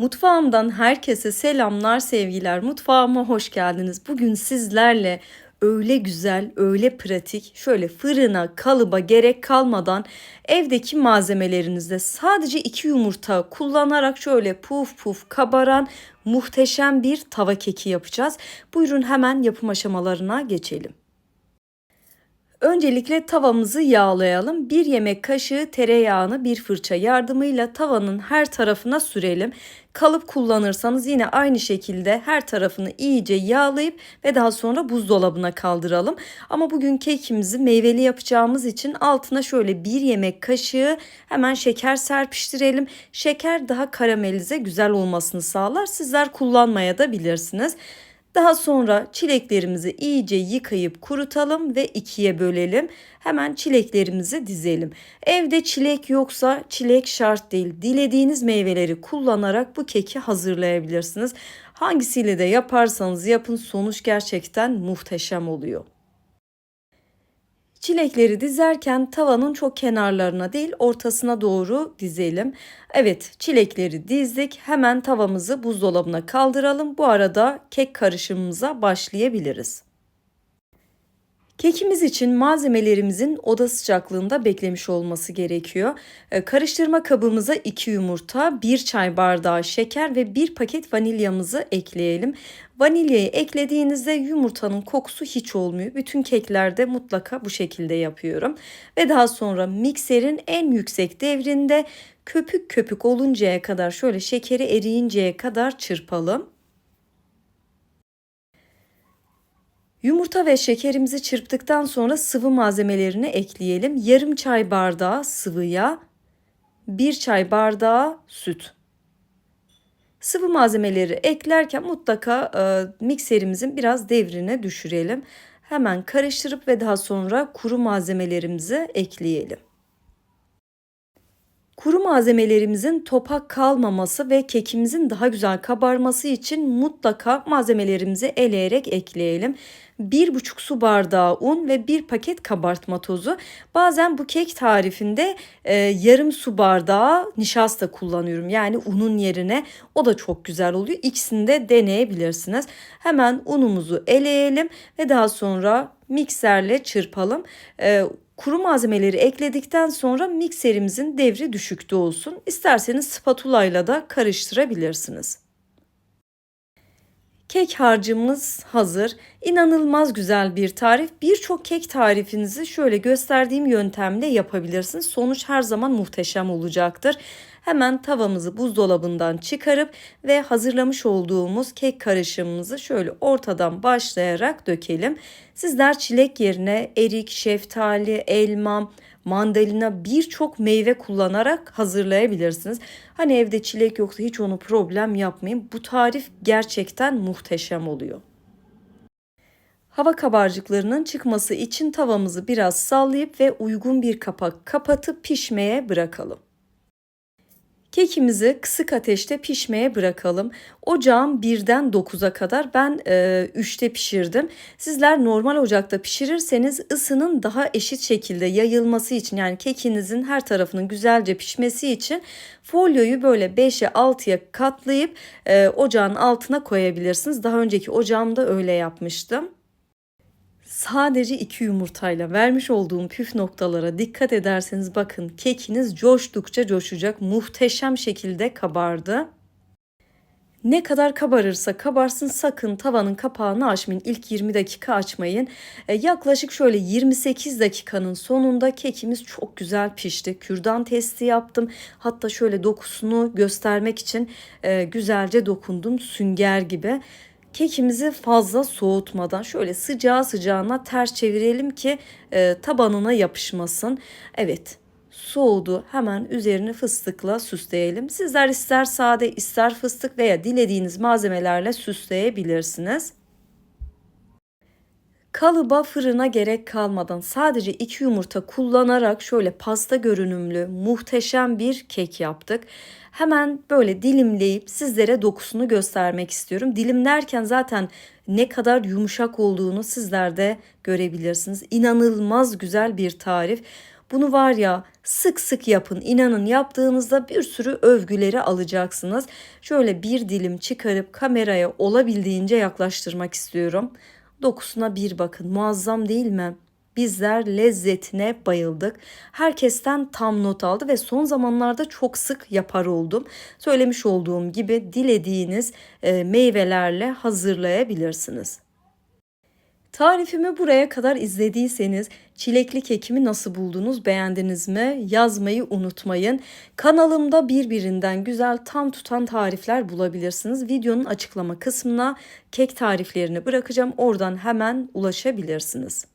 Mutfağımdan herkese selamlar, sevgiler. Mutfağıma hoş geldiniz. Bugün sizlerle öyle güzel, öyle pratik, şöyle fırına, kalıba gerek kalmadan evdeki malzemelerinizde sadece iki yumurta kullanarak şöyle puf puf kabaran muhteşem bir tava keki yapacağız. Buyurun hemen yapım aşamalarına geçelim. Öncelikle tavamızı yağlayalım. Bir yemek kaşığı tereyağını bir fırça yardımıyla tavanın her tarafına sürelim. Kalıp kullanırsanız yine aynı şekilde her tarafını iyice yağlayıp ve daha sonra buzdolabına kaldıralım. Ama bugün kekimizi meyveli yapacağımız için altına şöyle bir yemek kaşığı hemen şeker serpiştirelim. Şeker daha karamelize güzel olmasını sağlar. Sizler kullanmaya da bilirsiniz. Daha sonra çileklerimizi iyice yıkayıp kurutalım ve ikiye bölelim. Hemen çileklerimizi dizelim. Evde çilek yoksa çilek şart değil. Dilediğiniz meyveleri kullanarak bu keki hazırlayabilirsiniz. Hangisiyle de yaparsanız yapın sonuç gerçekten muhteşem oluyor. Çilekleri dizerken tavanın çok kenarlarına değil ortasına doğru dizelim. Evet çilekleri dizdik. Hemen tavamızı buzdolabına kaldıralım. Bu arada kek karışımımıza başlayabiliriz. Kekimiz için malzemelerimizin oda sıcaklığında beklemiş olması gerekiyor. Ee, karıştırma kabımıza 2 yumurta, 1 çay bardağı şeker ve 1 paket vanilyamızı ekleyelim. Vanilyayı eklediğinizde yumurtanın kokusu hiç olmuyor. Bütün keklerde mutlaka bu şekilde yapıyorum. Ve daha sonra mikserin en yüksek devrinde köpük köpük oluncaya kadar şöyle şekeri eriyinceye kadar çırpalım. Yumurta ve şekerimizi çırptıktan sonra sıvı malzemelerini ekleyelim. Yarım çay bardağı sıvı yağ, 1 çay bardağı süt. Sıvı malzemeleri eklerken mutlaka e, mikserimizin biraz devrine düşürelim. Hemen karıştırıp ve daha sonra kuru malzemelerimizi ekleyelim. Kuru malzemelerimizin topak kalmaması ve kekimizin daha güzel kabarması için mutlaka malzemelerimizi eleyerek ekleyelim. 1,5 su bardağı un ve 1 paket kabartma tozu. Bazen bu kek tarifinde e, yarım su bardağı nişasta kullanıyorum. Yani unun yerine o da çok güzel oluyor. İkisini de deneyebilirsiniz. Hemen unumuzu eleyelim ve daha sonra mikserle çırpalım. E, Kuru malzemeleri ekledikten sonra mikserimizin devri düşükte olsun. İsterseniz spatula ile de karıştırabilirsiniz. Kek harcımız hazır. İnanılmaz güzel bir tarif. Birçok kek tarifinizi şöyle gösterdiğim yöntemle yapabilirsiniz. Sonuç her zaman muhteşem olacaktır. Hemen tavamızı buzdolabından çıkarıp ve hazırlamış olduğumuz kek karışımımızı şöyle ortadan başlayarak dökelim. Sizler çilek yerine erik, şeftali, elma, mandalina birçok meyve kullanarak hazırlayabilirsiniz. Hani evde çilek yoksa hiç onu problem yapmayın. Bu tarif gerçekten muhteşem oluyor. Hava kabarcıklarının çıkması için tavamızı biraz sallayıp ve uygun bir kapak kapatıp pişmeye bırakalım. Kekimizi kısık ateşte pişmeye bırakalım. Ocağım 1'den 9'a kadar ben e, 3'te pişirdim. Sizler normal ocakta pişirirseniz ısının daha eşit şekilde yayılması için yani kekinizin her tarafının güzelce pişmesi için folyoyu böyle 5'e 6'ya katlayıp e, ocağın altına koyabilirsiniz. Daha önceki ocağımda öyle yapmıştım. Sadece iki yumurtayla vermiş olduğum püf noktalara dikkat ederseniz bakın kekiniz coştukça coşacak. Muhteşem şekilde kabardı. Ne kadar kabarırsa kabarsın sakın tavanın kapağını açmayın. İlk 20 dakika açmayın. E, yaklaşık şöyle 28 dakikanın sonunda kekimiz çok güzel pişti. Kürdan testi yaptım. Hatta şöyle dokusunu göstermek için e, güzelce dokundum sünger gibi. Kekimizi fazla soğutmadan şöyle sıcağı sıcağına ters çevirelim ki e, tabanına yapışmasın. Evet soğudu. Hemen üzerini fıstıkla süsleyelim. Sizler ister sade ister fıstık veya dilediğiniz malzemelerle süsleyebilirsiniz. Kalıba fırına gerek kalmadan sadece iki yumurta kullanarak şöyle pasta görünümlü muhteşem bir kek yaptık. Hemen böyle dilimleyip sizlere dokusunu göstermek istiyorum. Dilimlerken zaten ne kadar yumuşak olduğunu sizler de görebilirsiniz. İnanılmaz güzel bir tarif. Bunu var ya sık sık yapın. İnanın yaptığınızda bir sürü övgüleri alacaksınız. Şöyle bir dilim çıkarıp kameraya olabildiğince yaklaştırmak istiyorum. Dokusuna bir bakın. Muazzam değil mi? Bizler lezzetine bayıldık. Herkesten tam not aldı ve son zamanlarda çok sık yapar oldum. Söylemiş olduğum gibi dilediğiniz e, meyvelerle hazırlayabilirsiniz. Tarifimi buraya kadar izlediyseniz çilekli kekimi nasıl buldunuz, beğendiniz mi? Yazmayı unutmayın. Kanalımda birbirinden güzel tam tutan tarifler bulabilirsiniz. Videonun açıklama kısmına kek tariflerini bırakacağım. Oradan hemen ulaşabilirsiniz.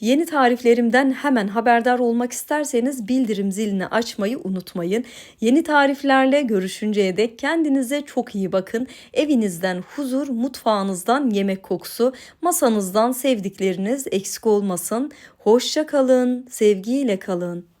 Yeni tariflerimden hemen haberdar olmak isterseniz bildirim zilini açmayı unutmayın. Yeni tariflerle görüşünceye dek kendinize çok iyi bakın. Evinizden huzur, mutfağınızdan yemek kokusu, masanızdan sevdikleriniz eksik olmasın. Hoşça kalın, sevgiyle kalın.